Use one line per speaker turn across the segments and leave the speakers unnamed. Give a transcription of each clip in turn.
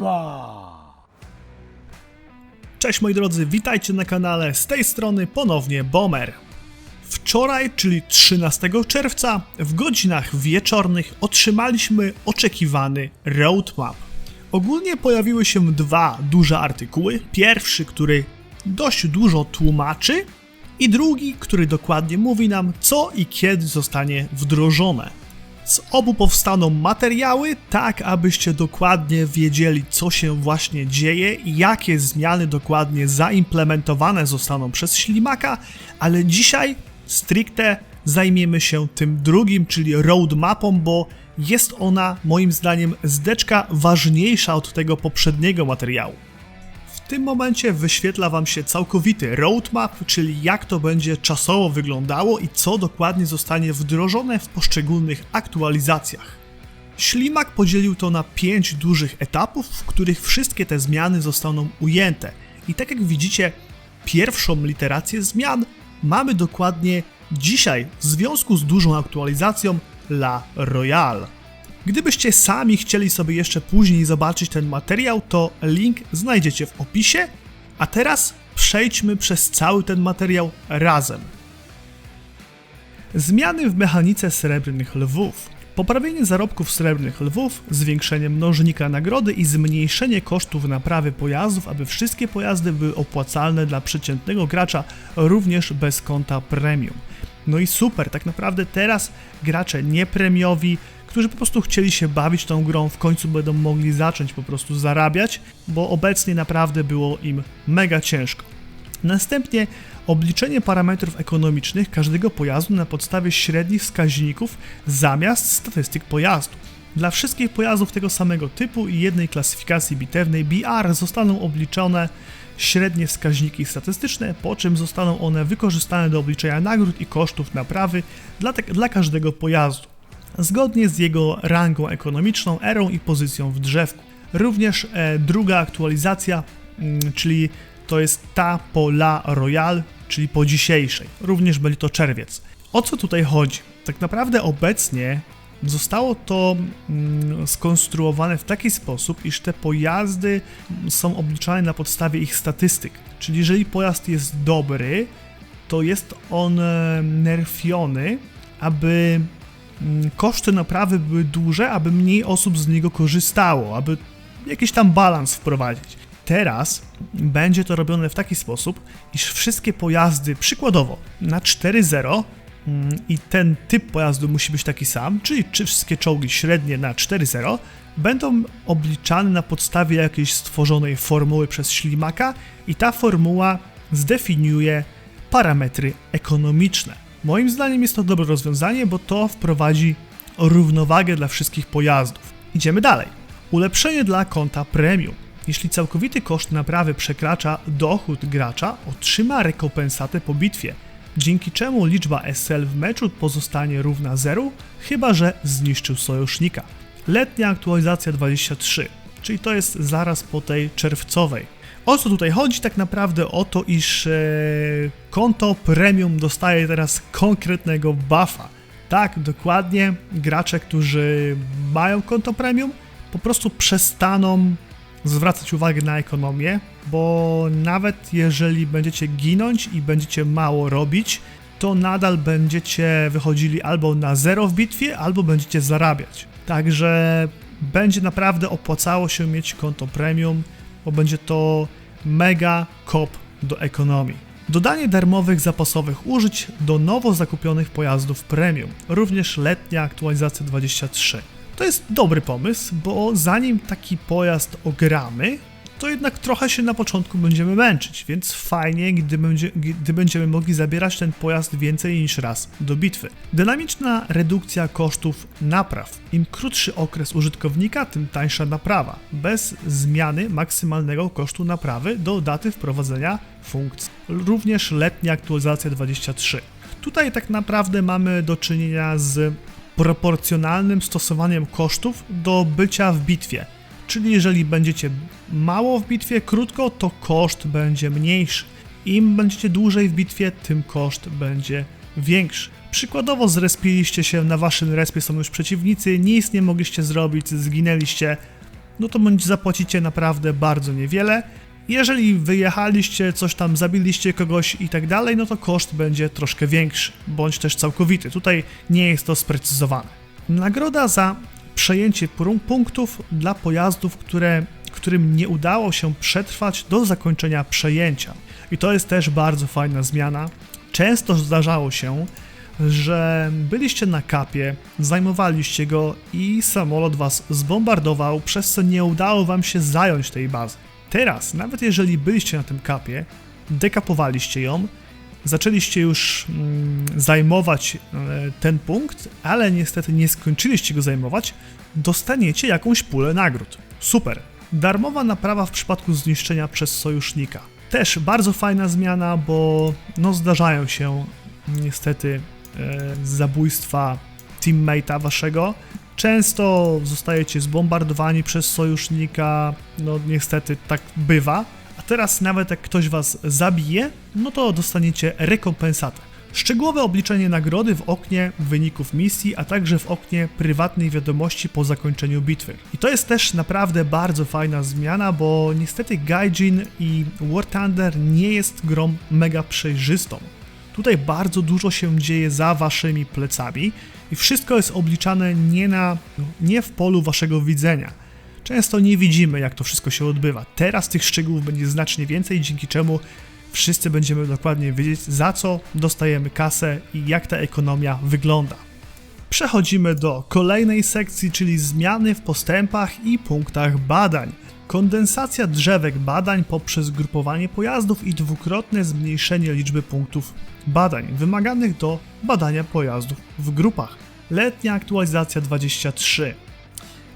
Kurwa!
Cześć moi drodzy, witajcie na kanale, z tej strony ponownie Bomer. Wczoraj, czyli 13 czerwca, w godzinach wieczornych otrzymaliśmy oczekiwany roadmap. Ogólnie pojawiły się dwa duże artykuły. Pierwszy, który dość dużo tłumaczy, i drugi, który dokładnie mówi nam, co i kiedy zostanie wdrożone. Z obu powstaną materiały, tak abyście dokładnie wiedzieli, co się właśnie dzieje jakie zmiany dokładnie zaimplementowane zostaną przez Ślimaka, ale dzisiaj stricte zajmiemy się tym drugim, czyli roadmapą, bo jest ona moim zdaniem zdeczka ważniejsza od tego poprzedniego materiału. Tym momencie wyświetla Wam się całkowity roadmap, czyli jak to będzie czasowo wyglądało i co dokładnie zostanie wdrożone w poszczególnych aktualizacjach. Ślimak podzielił to na 5 dużych etapów, w których wszystkie te zmiany zostaną ujęte. I tak jak widzicie, pierwszą literację zmian mamy dokładnie dzisiaj w związku z dużą aktualizacją La Royale. Gdybyście sami chcieli sobie jeszcze później zobaczyć ten materiał, to link znajdziecie w opisie. A teraz przejdźmy przez cały ten materiał razem. Zmiany w mechanice srebrnych lwów. Poprawienie zarobków srebrnych lwów, zwiększenie mnożnika nagrody i zmniejszenie kosztów naprawy pojazdów, aby wszystkie pojazdy były opłacalne dla przeciętnego gracza, również bez konta premium. No i super, tak naprawdę teraz gracze niepremiowi, którzy po prostu chcieli się bawić tą grą, w końcu będą mogli zacząć po prostu zarabiać, bo obecnie naprawdę było im mega ciężko. Następnie obliczenie parametrów ekonomicznych każdego pojazdu na podstawie średnich wskaźników zamiast statystyk pojazdu. Dla wszystkich pojazdów tego samego typu i jednej klasyfikacji bitewnej BR zostaną obliczone średnie wskaźniki statystyczne, po czym zostaną one wykorzystane do obliczenia nagród i kosztów naprawy dla, dla każdego pojazdu, zgodnie z jego rangą ekonomiczną, erą i pozycją w drzewku. Również e, druga aktualizacja, mm, czyli to jest ta po La Royale, czyli po dzisiejszej. Również będzie to czerwiec. O co tutaj chodzi? Tak naprawdę obecnie Zostało to mm, skonstruowane w taki sposób, iż te pojazdy są obliczane na podstawie ich statystyk. Czyli jeżeli pojazd jest dobry, to jest on e, nerfiony, aby mm, koszty naprawy były duże, aby mniej osób z niego korzystało, aby jakiś tam balans wprowadzić. Teraz będzie to robione w taki sposób, iż wszystkie pojazdy, przykładowo na 4.0 mm, i ten typ pojazdu musi być taki sam, czyli czy wszystkie czołgi średnie na 4.0 będą obliczane na podstawie jakiejś stworzonej formuły przez ślimaka i ta formuła zdefiniuje parametry ekonomiczne. Moim zdaniem jest to dobre rozwiązanie, bo to wprowadzi równowagę dla wszystkich pojazdów. Idziemy dalej. Ulepszenie dla konta premium. Jeśli całkowity koszt naprawy przekracza dochód gracza, otrzyma rekompensatę po bitwie, dzięki czemu liczba SL w meczu pozostanie równa zeru, chyba że zniszczył sojusznika. Letnia aktualizacja 23, czyli to jest zaraz po tej czerwcowej. O co tutaj chodzi? Tak naprawdę o to, iż e, konto premium dostaje teraz konkretnego buffa. Tak, dokładnie, gracze, którzy mają konto premium, po prostu przestaną zwracać uwagę na ekonomię, bo nawet jeżeli będziecie ginąć i będziecie mało robić, to nadal będziecie wychodzili albo na zero w bitwie, albo będziecie zarabiać. Także będzie naprawdę opłacało się mieć konto premium, bo będzie to mega kop do ekonomii. Dodanie darmowych zapasowych użyć do nowo zakupionych pojazdów premium, również letnia aktualizacja 23. To jest dobry pomysł, bo zanim taki pojazd ogramy, to jednak trochę się na początku będziemy męczyć, więc fajnie, gdy, będzie, gdy będziemy mogli zabierać ten pojazd więcej niż raz do bitwy. Dynamiczna redukcja kosztów napraw. Im krótszy okres użytkownika, tym tańsza naprawa, bez zmiany maksymalnego kosztu naprawy do daty wprowadzenia funkcji. Również letnia aktualizacja 23. Tutaj tak naprawdę mamy do czynienia z proporcjonalnym stosowaniem kosztów do bycia w bitwie. Czyli jeżeli będziecie mało w bitwie, krótko, to koszt będzie mniejszy. Im będziecie dłużej w bitwie, tym koszt będzie większy. Przykładowo zrespiliście się, na waszym respie są już przeciwnicy, nic nie mogliście zrobić, zginęliście no to bądź zapłacicie naprawdę bardzo niewiele. Jeżeli wyjechaliście, coś tam zabiliście kogoś i tak dalej, no to koszt będzie troszkę większy, bądź też całkowity. Tutaj nie jest to sprecyzowane. Nagroda za przejęcie punktów dla pojazdów, które, którym nie udało się przetrwać do zakończenia przejęcia. I to jest też bardzo fajna zmiana. Często zdarzało się, że byliście na kapie, zajmowaliście go i samolot was zbombardował, przez co nie udało wam się zająć tej bazy. Teraz, nawet jeżeli byliście na tym kapie, dekapowaliście ją, zaczęliście już mm, zajmować e, ten punkt, ale niestety nie skończyliście go zajmować, dostaniecie jakąś pulę nagród. Super. Darmowa naprawa w przypadku zniszczenia przez sojusznika. Też bardzo fajna zmiana, bo no zdarzają się niestety e, zabójstwa teammate'a waszego. Często zostajecie zbombardowani przez sojusznika, no niestety tak bywa. A teraz nawet jak ktoś was zabije, no to dostaniecie rekompensatę. Szczegółowe obliczenie nagrody w oknie wyników misji, a także w oknie prywatnej wiadomości po zakończeniu bitwy. I to jest też naprawdę bardzo fajna zmiana, bo niestety Gaijin i War Thunder nie jest grą mega przejrzystą. Tutaj bardzo dużo się dzieje za waszymi plecami i wszystko jest obliczane nie, na, nie w polu waszego widzenia. Często nie widzimy, jak to wszystko się odbywa. Teraz tych szczegółów będzie znacznie więcej, dzięki czemu wszyscy będziemy dokładnie wiedzieć, za co dostajemy kasę i jak ta ekonomia wygląda. Przechodzimy do kolejnej sekcji, czyli zmiany w postępach i punktach badań. Kondensacja drzewek badań poprzez grupowanie pojazdów i dwukrotne zmniejszenie liczby punktów badań wymaganych do badania pojazdów w grupach. Letnia aktualizacja 23.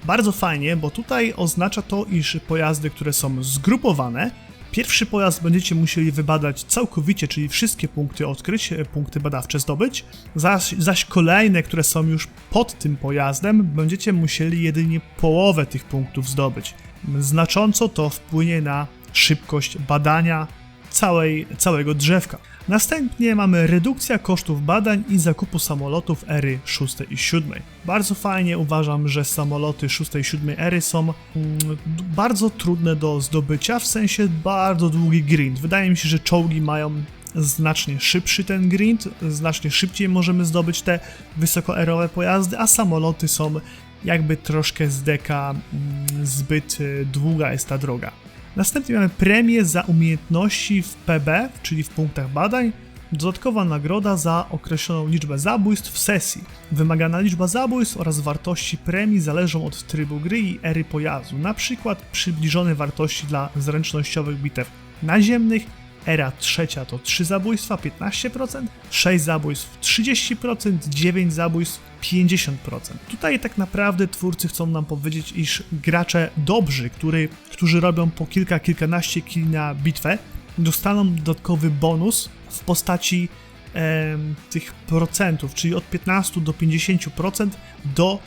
Bardzo fajnie, bo tutaj oznacza to, iż pojazdy, które są zgrupowane, pierwszy pojazd będziecie musieli wybadać całkowicie, czyli wszystkie punkty odkryć, e, punkty badawcze zdobyć, zaś, zaś kolejne, które są już pod tym pojazdem, będziecie musieli jedynie połowę tych punktów zdobyć. Znacząco to wpłynie na szybkość badania całej, całego drzewka. Następnie mamy redukcja kosztów badań i zakupu samolotów ery 6 i 7. Bardzo fajnie uważam, że samoloty 6 i 7 ery są mm, bardzo trudne do zdobycia, w sensie bardzo długi grind. Wydaje mi się, że czołgi mają znacznie szybszy ten grind, znacznie szybciej możemy zdobyć te wysokoerowe pojazdy, a samoloty są jakby troszkę z deka mm, zbyt y, długa jest ta droga. Następnie mamy premię za umiejętności w PB, czyli w punktach badań, dodatkowa nagroda za określoną liczbę zabójstw w sesji. Wymagana liczba zabójstw oraz wartości premii zależą od trybu gry i ery pojazdu, na przykład przybliżone wartości dla zręcznościowych bitew naziemnych, era trzecia to 3 zabójstwa 15%, 6 zabójstw 30%, 9 zabójstw 50%. Tutaj tak naprawdę twórcy chcą nam powiedzieć, iż gracze dobrzy, który, którzy robią po kilka, kilkanaście kili na bitwę, dostaną dodatkowy bonus w postaci em, tych procentów, czyli od 15 do 50% do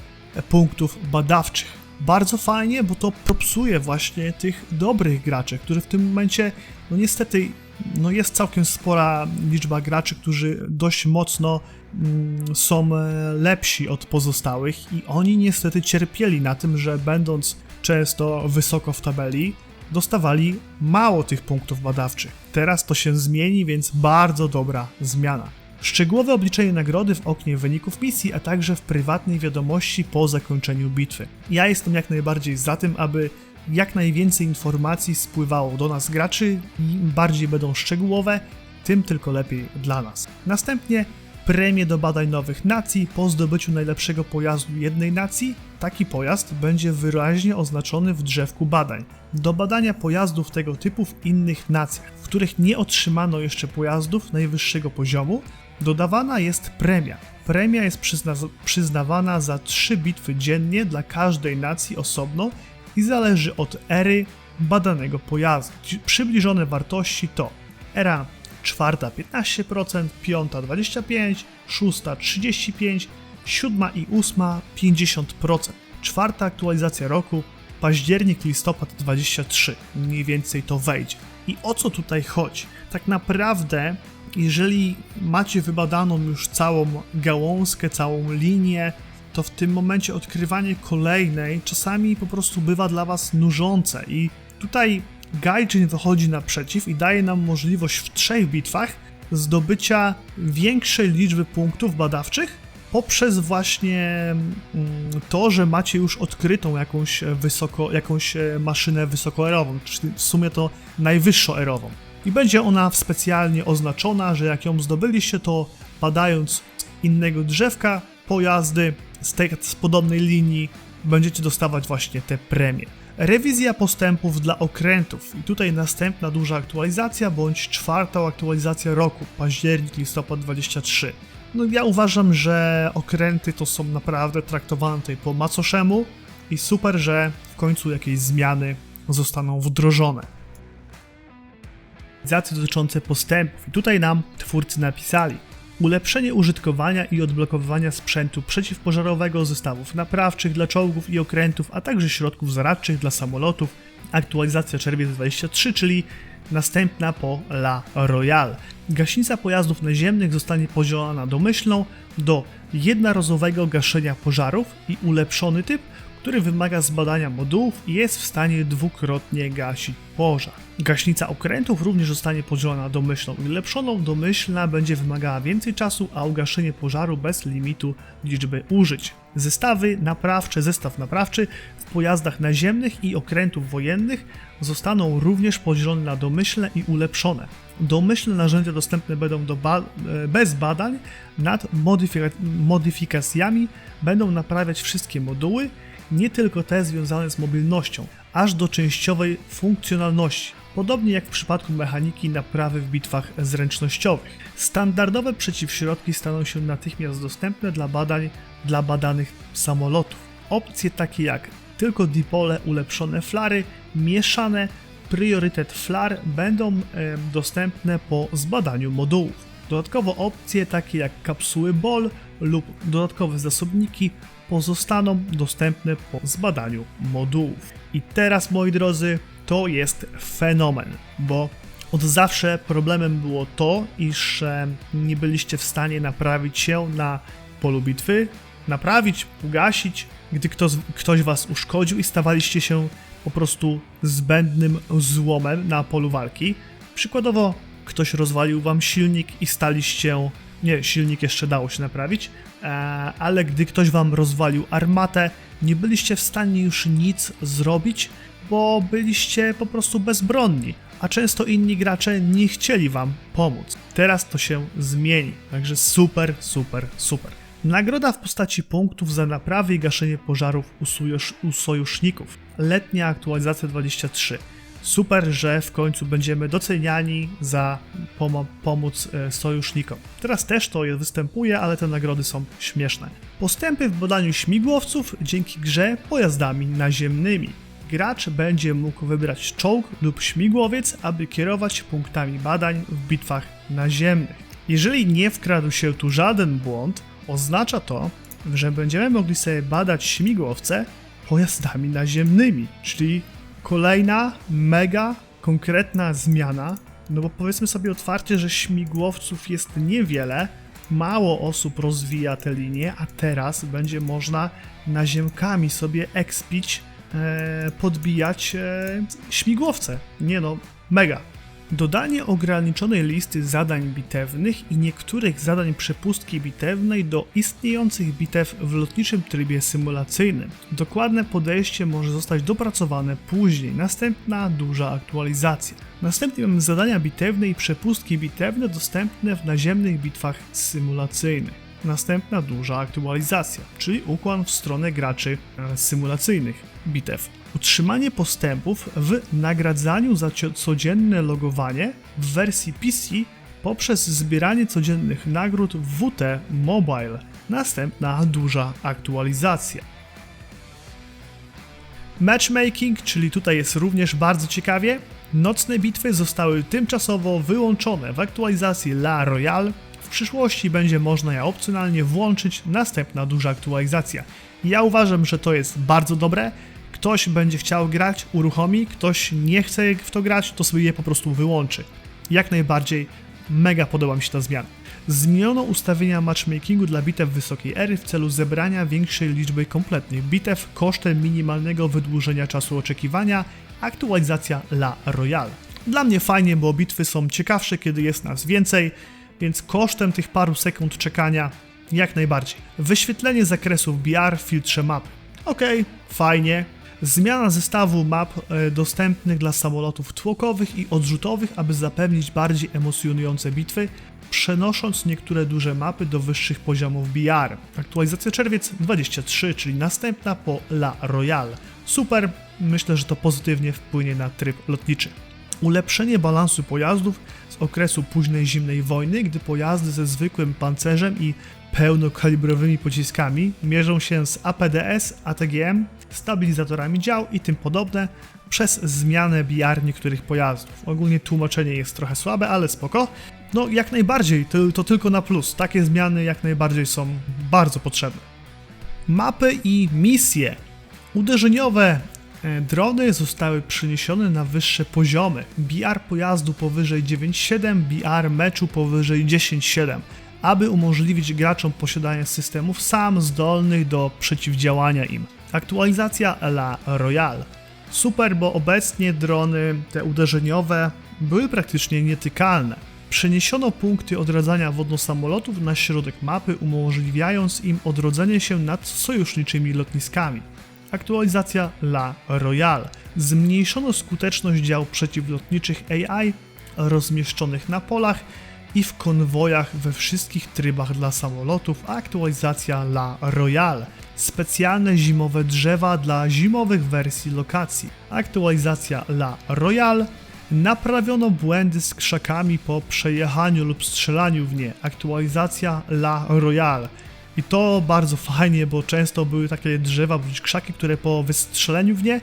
punktów badawczych. Bardzo fajnie, bo to propsuje właśnie tych dobrych graczy, którzy w tym momencie, no niestety, no jest całkiem spora liczba graczy, którzy dość mocno mm, są e, lepsi od pozostałych i oni niestety cierpieli na tym, że będąc często wysoko w tabeli, dostawali mało tych punktów badawczych. Teraz to się zmieni, więc bardzo dobra zmiana. Szczegółowe obliczenie nagrody w oknie wyników misji, a także w prywatnej wiadomości po zakończeniu bitwy. Ja jestem jak najbardziej za tym, aby jak najwięcej informacji spływało do nas graczy i im bardziej będą szczegółowe, tym tylko lepiej dla nas. Następnie premie do badań nowych nacji po zdobyciu najlepszego pojazdu jednej nacji. Taki pojazd będzie wyraźnie oznaczony w drzewku badań. Do badania pojazdów tego typu w innych nacjach, w których nie otrzymano jeszcze pojazdów najwyższego poziomu, dodawana jest premia. Premia jest przyzna przyznawana za 3 bitwy dziennie dla każdej nacji osobno i zależy od ery badanego pojazdu. Przybliżone wartości to era czwarta 15%, piąta 25%, szósta 35%, siódma i ósma 50%. Czwarta aktualizacja roku październik, listopad 23. Mniej więcej to wejdzie. I o co tutaj chodzi? Tak naprawdę, jeżeli macie wybadaną już całą gałązkę, całą linię, to w tym momencie odkrywanie kolejnej czasami po prostu bywa dla Was nużące i tutaj Gaijin wychodzi naprzeciw i daje nam możliwość w trzech bitwach zdobycia większej liczby punktów badawczych poprzez właśnie mm, to, że macie już odkrytą jakąś wysoko, jakąś e, maszynę wysokoerową, czyli w sumie to najwyższoerową. I będzie ona specjalnie oznaczona, że jak ją zdobyliście, to badając innego drzewka, pojazdy z, tej, z podobnej linii, będziecie dostawać właśnie te premie. Rewizja postępów dla okrętów i tutaj następna duża aktualizacja bądź czwarta aktualizacja roku, październik, listopad 23. No ja uważam, że okręty to są naprawdę traktowane tutaj po macoszemu i super, że w końcu jakieś zmiany zostaną wdrożone. Aktualizacje dotyczące postępów i tutaj nam twórcy napisali ulepszenie użytkowania i odblokowywania sprzętu przeciwpożarowego, zestawów naprawczych dla czołgów i okrętów, a także środków zaradczych dla samolotów, aktualizacja czerwiec 23, czyli następna po La Royale. Gaśnica pojazdów naziemnych zostanie podzielona domyślną do jednorazowego gaszenia pożarów i ulepszony typ, który wymaga zbadania modułów i jest w stanie dwukrotnie gasić pożar. Gaśnica okrętów również zostanie podzielona domyślną i ulepszoną. Domyślna będzie wymagała więcej czasu, a ugaszenie pożaru bez limitu liczby użyć. Zestawy naprawcze, zestaw naprawczy w pojazdach naziemnych i okrętów wojennych zostaną również podzielone na domyślne i ulepszone. Domyślne narzędzia dostępne będą do ba e, bez badań nad modyfika modyfikacjami, będą naprawiać wszystkie moduły, nie tylko te związane z mobilnością, aż do częściowej funkcjonalności. Podobnie jak w przypadku mechaniki naprawy w bitwach zręcznościowych. Standardowe przeciwśrodki staną się natychmiast dostępne dla badań dla badanych samolotów. Opcje takie jak tylko dipole ulepszone flary, mieszane, priorytet flar będą e, dostępne po zbadaniu modułów. Dodatkowo opcje takie jak kapsuły BOL lub dodatkowe zasobniki pozostaną dostępne po zbadaniu modułów. I teraz, moi drodzy, to jest fenomen, bo od zawsze problemem było to, iż nie byliście w stanie naprawić się na polu bitwy, naprawić, ugasić, gdy ktoś, ktoś was uszkodził i stawaliście się po prostu zbędnym złomem na polu walki. Przykładowo, ktoś rozwalił wam silnik i staliście. Nie, silnik jeszcze dało się naprawić, ale gdy ktoś wam rozwalił armatę, nie byliście w stanie już nic zrobić, bo byliście po prostu bezbronni, a często inni gracze nie chcieli wam pomóc. Teraz to się zmieni, także super, super, super. Nagroda w postaci punktów za naprawy i gaszenie pożarów u sojuszników. Letnia aktualizacja 23. Super, że w końcu będziemy doceniani za pom e, sojusznikom. Teraz też to występuje, ale te nagrody są śmieszne. Postępy w badaniu śmigłowców dzięki grze pojazdami naziemnymi. Gracz będzie mógł wybrać czołg lub śmigłowiec, aby kierować punktami badań w bitwach naziemnych. Jeżeli nie wkradł się tu żaden błąd, oznacza to, że będziemy mogli sobie badać śmigłowce pojazdami naziemnymi, czyli kolejna mega konkretna zmiana, no bo powiedzmy sobie otwarcie, że śmigłowców jest niewiele, mało osób rozwija te linie, a teraz będzie można naziemkami sobie ekspić, e, podbijać e, śmigłowce. Nie no, mega. Dodanie ograniczonej listy zadań bitewnych i niektórych zadań przepustki bitewnej do istniejących bitew w lotniczym trybie symulacyjnym. Dokładne podejście może zostać dopracowane później. Następna duża aktualizacja. Następnie mamy zadania bitewne i przepustki bitewne dostępne w naziemnych bitwach symulacyjnych następna duża aktualizacja, czyli ukłon w stronę graczy e, symulacyjnych bitew. Utrzymanie postępów w nagradzaniu za codzienne logowanie w wersji PC poprzez zbieranie codziennych nagród w WT Mobile. Następna duża aktualizacja. Matchmaking, czyli tutaj jest również bardzo ciekawie. Nocne bitwy zostały tymczasowo wyłączone w aktualizacji La Royale w przyszłości będzie można je opcjonalnie włączyć, następna duża aktualizacja. Ja uważam, że to jest bardzo dobre. Ktoś będzie chciał grać, uruchomi, ktoś nie chce w to grać, to sobie je po prostu wyłączy. Jak najbardziej Mega podoba mi się ta zmiana. Zmieniono ustawienia matchmakingu dla bitew wysokiej ery w celu zebrania większej liczby kompletnych bitew kosztem minimalnego wydłużenia czasu oczekiwania. Aktualizacja La Royale. Dla mnie fajnie, bo bitwy są ciekawsze, kiedy jest nas więcej, więc kosztem tych paru sekund czekania jak najbardziej. Wyświetlenie zakresów BR w filtrze mapy. Okej, fajnie. Zmiana zestawu map e, dostępnych dla samolotów tłokowych i odrzutowych, aby zapewnić bardziej emocjonujące bitwy, przenosząc niektóre duże mapy do wyższych poziomów BR. Aktualizacja czerwiec 23, czyli następna po La Royale. Super, myślę, że to pozytywnie wpłynie na tryb lotniczy. Ulepszenie balansu pojazdów okresu późnej zimnej wojny, gdy pojazdy ze zwykłym pancerzem i pełnokalibrowymi pociskami mierzą się z APDS, ATGM, stabilizatorami dział i tym podobne przez zmianę BR niektórych pojazdów. Ogólnie tłumaczenie jest trochę słabe, ale spoko. No jak najbardziej, to, to tylko na plus. Takie zmiany jak najbardziej są bardzo potrzebne. Mapy i misje. Uderzeniowe drony zostały przeniesione na wyższe poziomy. BR pojazdu powyżej 9.7, BR meczu powyżej 10.7 aby umożliwić graczom posiadanie systemów sam zdolnych do przeciwdziałania im. Aktualizacja La Royale. Super, bo obecnie drony te uderzeniowe były praktycznie nietykalne. Przeniesiono punkty odradzania wodnosamolotów na środek mapy, umożliwiając im odrodzenie się nad sojuszniczymi lotniskami. Aktualizacja La Royale. Zmniejszono skuteczność dział przeciwlotniczych AI rozmieszczonych na polach i w konwojach we wszystkich trybach dla samolotów aktualizacja La Royale. Specjalne zimowe drzewa dla zimowych wersji lokacji. Aktualizacja La Royale. Naprawiono błędy z krzakami po przejechaniu lub strzelaniu w nie. Aktualizacja La Royale. I to bardzo fajnie, bo często były takie drzewa bądź krzaki, które po wystrzeleniu w nie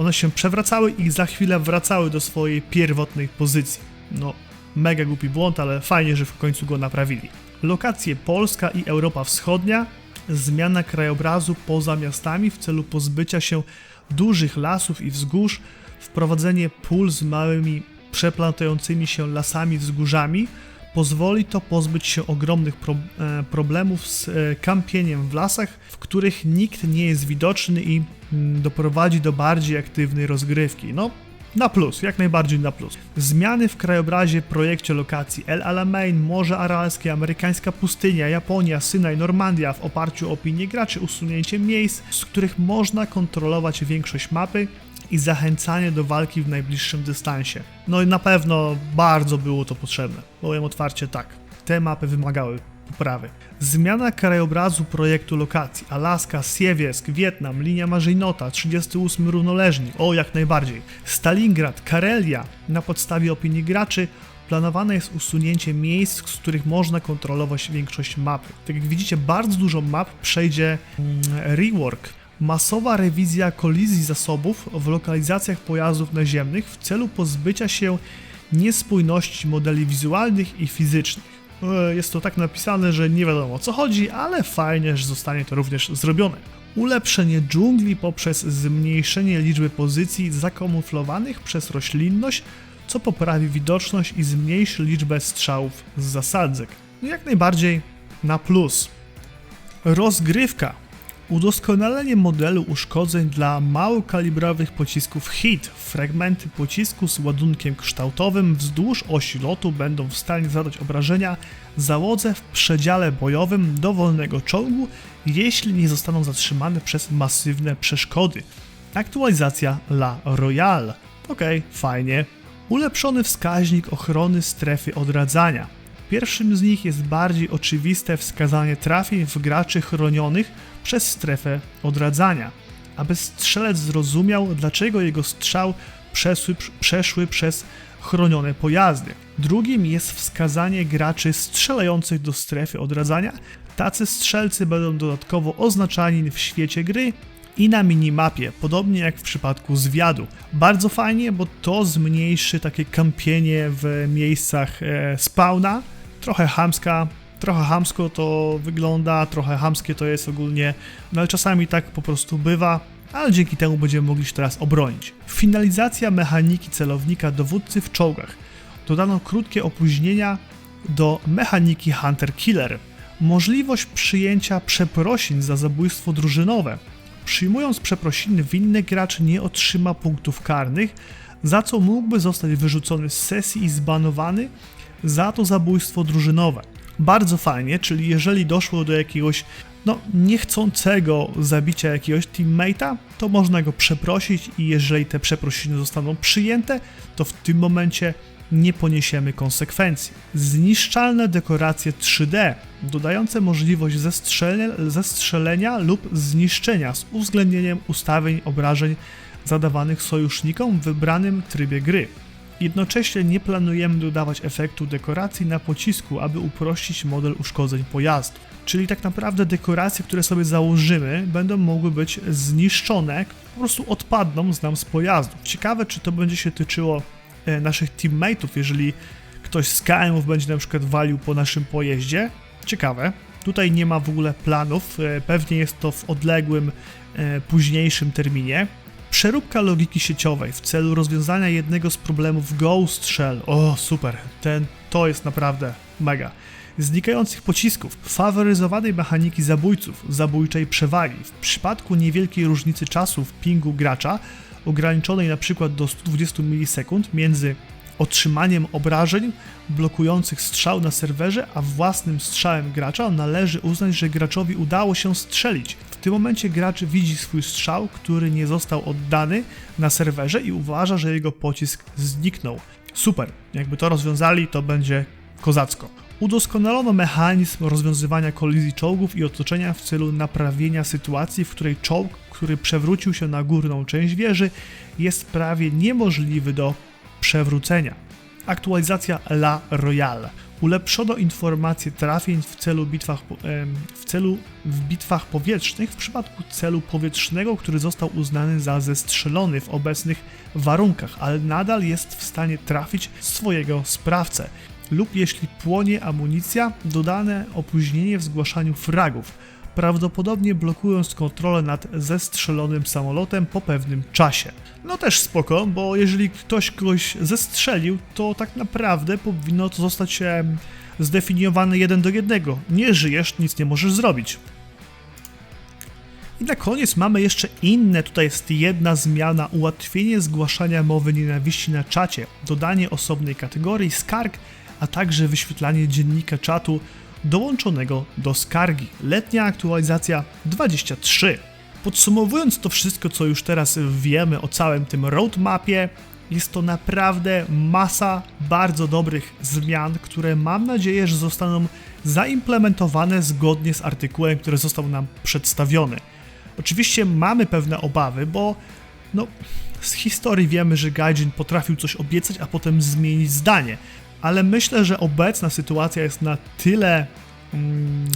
one się przewracały i za chwilę wracały do swojej pierwotnej pozycji. No, Mega głupi błąd, ale fajnie, że w końcu go naprawili. Lokacje Polska i Europa Wschodnia, zmiana krajobrazu poza miastami w celu pozbycia się dużych lasów i wzgórz, wprowadzenie pól z małymi przeplatającymi się lasami wzgórzami, pozwoli to pozbyć się ogromnych pro, e, problemów z e, kampieniem w lasach, w których nikt nie jest widoczny i mm, doprowadzi do bardziej aktywnej rozgrywki. No, na plus, jak najbardziej na plus. Zmiany w krajobrazie projekcie lokacji El Alamein, Morze Aralskie, Amerykańska Pustynia, Japonia, Synaj, Normandia w oparciu o opinię graczy, usunięcie miejsc, z których można kontrolować większość mapy i zachęcanie do walki w najbliższym dystansie. No i na pewno bardzo było to potrzebne. Powiem otwarcie tak. Te mapy wymagały poprawy. Zmiana krajobrazu projektu lokacji. Alaska, Siewiersk, Wietnam, linia Marzejnota, 38 równoleżnik. O, jak najbardziej. Stalingrad, Karelia. Na podstawie opinii graczy planowane jest usunięcie miejsc, z których można kontrolować większość mapy. Tak jak widzicie, bardzo dużo map przejdzie mm, rework. Masowa rewizja kolizji zasobów w lokalizacjach pojazdów naziemnych w celu pozbycia się niespójności modeli wizualnych i fizycznych. E, jest to tak napisane, że nie wiadomo o co chodzi, ale fajnie, że zostanie to również zrobione. Ulepszenie dżungli poprzez zmniejszenie liczby pozycji zakamuflowanych przez roślinność, co poprawi widoczność i zmniejszy liczbę strzałów z zasadzek. No jak najbardziej na plus. Rozgrywka Udoskonalenie modelu uszkodzeń dla małokalibrowych pocisków HIT. Fragmenty pocisku z ładunkiem kształtowym wzdłuż osi lotu będą w stanie zadać obrażenia załodze w przedziale bojowym dowolnego czołgu, jeśli nie zostaną zatrzymane przez masywne przeszkody. Aktualizacja La Royale. Ok, fajnie. Ulepszony wskaźnik ochrony strefy odradzania. Pierwszym z nich jest bardziej oczywiste wskazanie trafień w graczy chronionych przez strefę odradzania, aby strzelec zrozumiał, dlaczego jego strzał przeszły, przez chronione pojazdy. Drugim jest wskazanie graczy strzelających do strefy odradzania. Tacy strzelcy będą dodatkowo oznaczani w świecie gry i na minimapie, podobnie jak w przypadku zwiadu. Bardzo fajnie, bo to zmniejszy takie kampienie w miejscach e, spawna, trochę hamska, trochę hamsko to wygląda, trochę hamskie to jest ogólnie, no ale czasami tak po prostu bywa, ale dzięki temu będziemy mogli się teraz obronić. Finalizacja mechaniki celownika dowódcy w czołgach. Dodano krótkie opóźnienia do mechaniki Hunter Killer. Możliwość przyjęcia przeprosin za zabójstwo drużynowe. Przyjmując przeprosiny, winny gracz nie otrzyma punktów karnych, za co mógłby zostać wyrzucony z sesji i zbanowany za to zabójstwo drużynowe. Bardzo fajnie, czyli jeżeli doszło do jakiegoś no, niechcącego zabicia jakiegoś teammate'a, to można go przeprosić i jeżeli te przeprosiny zostaną przyjęte, to w tym momencie nie poniesiemy konsekwencji. Zniszczalne dekoracje 3D, dodające możliwość zestrzelenia, zestrzelenia lub zniszczenia z uwzględnieniem ustawień obrażeń zadawanych sojusznikom w wybranym trybie gry. Jednocześnie nie planujemy dodawać efektu dekoracji na pocisku, aby uprościć model uszkodzeń pojazdu. Czyli tak naprawdę dekoracje, które sobie założymy, będą mogły być zniszczone, po prostu odpadną z nam z pojazdu. Ciekawe, czy to będzie się tyczyło e, naszych teammateów, jeżeli ktoś z KM-ów będzie na przykład walił po naszym pojeździe. Ciekawe. Tutaj nie ma w ogóle planów, e, pewnie jest to w odległym, e, późniejszym terminie. Przeróbka logiki sieciowej w celu rozwiązania jednego z problemów Ghost Shell. O, super. Ten, to jest naprawdę mega. Znikających pocisków, faworyzowanej mechaniki zabójców, zabójczej przewagi. W przypadku niewielkiej różnicy czasu w pingu gracza, ograniczonej przykład do 120 milisekund między otrzymaniem obrażeń blokujących strzał na serwerze, a własnym strzałem gracza należy uznać, że graczowi udało się strzelić. Tym momencie gracz widzi swój strzał, który nie został oddany na serwerze i uważa, że jego pocisk zniknął. Super, jakby to rozwiązali, to będzie kozacko. Udoskonalono mechanizm rozwiązywania kolizji czołgów i otoczenia w celu naprawienia sytuacji, w której czołg, który przewrócił się na górną część wieży, jest prawie niemożliwy do przewrócenia. Aktualizacja La Royale. Ulepszono informacje trafień w celu, bitwach, w celu w bitwach powietrznych w przypadku celu powietrznego, który został uznany za zestrzelony w obecnych warunkach, ale nadal jest w stanie trafić swojego sprawcę. Lub jeśli płonie amunicja, dodane opóźnienie w zgłaszaniu fragów prawdopodobnie blokując kontrolę nad zestrzelonym samolotem po pewnym czasie. No też spoko, bo jeżeli ktoś kogoś zestrzelił, to tak naprawdę powinno to zostać zdefiniowane jeden do jednego. Nie żyjesz, nic nie możesz zrobić. I na koniec mamy jeszcze inne, tutaj jest jedna zmiana, ułatwienie zgłaszania mowy nienawiści na czacie, dodanie osobnej kategorii skarg, a także wyświetlanie dziennika czatu dołączonego do skargi. Letnia aktualizacja 23. Podsumowując to wszystko, co już teraz wiemy o całym tym roadmapie, jest to naprawdę masa bardzo dobrych zmian, które mam nadzieję, że zostaną zaimplementowane zgodnie z artykułem, który został nam przedstawiony. Oczywiście mamy pewne obawy, bo no, z historii wiemy, że Gaijin potrafił coś obiecać, a potem zmienić zdanie ale myślę, że obecna sytuacja jest na tyle mm,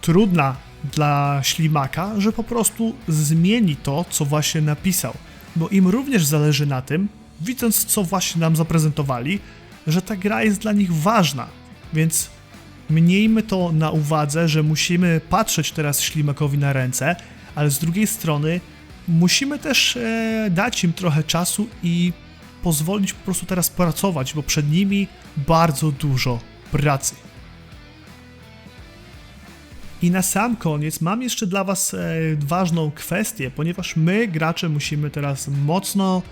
trudna dla ślimaka, że po prostu zmieni to, co właśnie napisał. Bo im również zależy na tym, widząc co właśnie nam zaprezentowali, że ta gra jest dla nich ważna. Więc miejmy to na uwadze, że musimy patrzeć teraz ślimakowi na ręce, ale z drugiej strony musimy też e, dać im trochę czasu i pozwolić po prostu teraz pracować, bo przed nimi bardzo dużo pracy. I na sam koniec mam jeszcze dla Was e, ważną kwestię, ponieważ my, gracze, musimy teraz mocno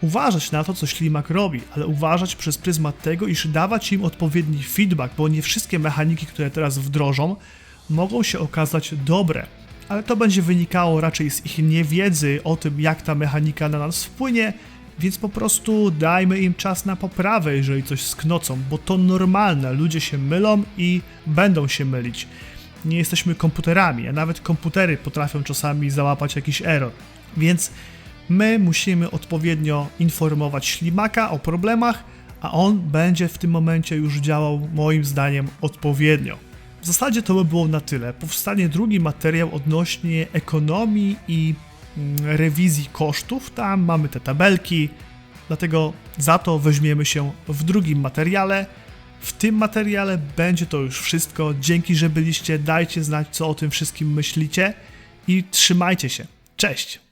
uważać na to, co ślimak robi, ale uważać przez pryzmat tego, iż dawać im odpowiedni feedback, bo nie wszystkie mechaniki, które teraz wdrożą, mogą się okazać dobre. Ale to będzie wynikało raczej z ich niewiedzy o tym, jak ta mechanika na nas wpłynie, więc po prostu dajmy im czas na poprawę, jeżeli coś sknocą, bo to normalne, ludzie się mylą i będą się mylić. Nie jesteśmy komputerami, a nawet komputery potrafią czasami załapać jakiś error. Więc my musimy odpowiednio informować ślimaka o problemach, a on będzie w tym momencie już działał moim zdaniem odpowiednio. W zasadzie to by było na tyle. Powstanie drugi materiał odnośnie ekonomii i rewizji kosztów. Tam mamy te tabelki, dlatego za to weźmiemy się w drugim materiale. W tym materiale będzie to już wszystko. Dzięki, że byliście. Dajcie znać, co o tym wszystkim myślicie i trzymajcie się. Cześć!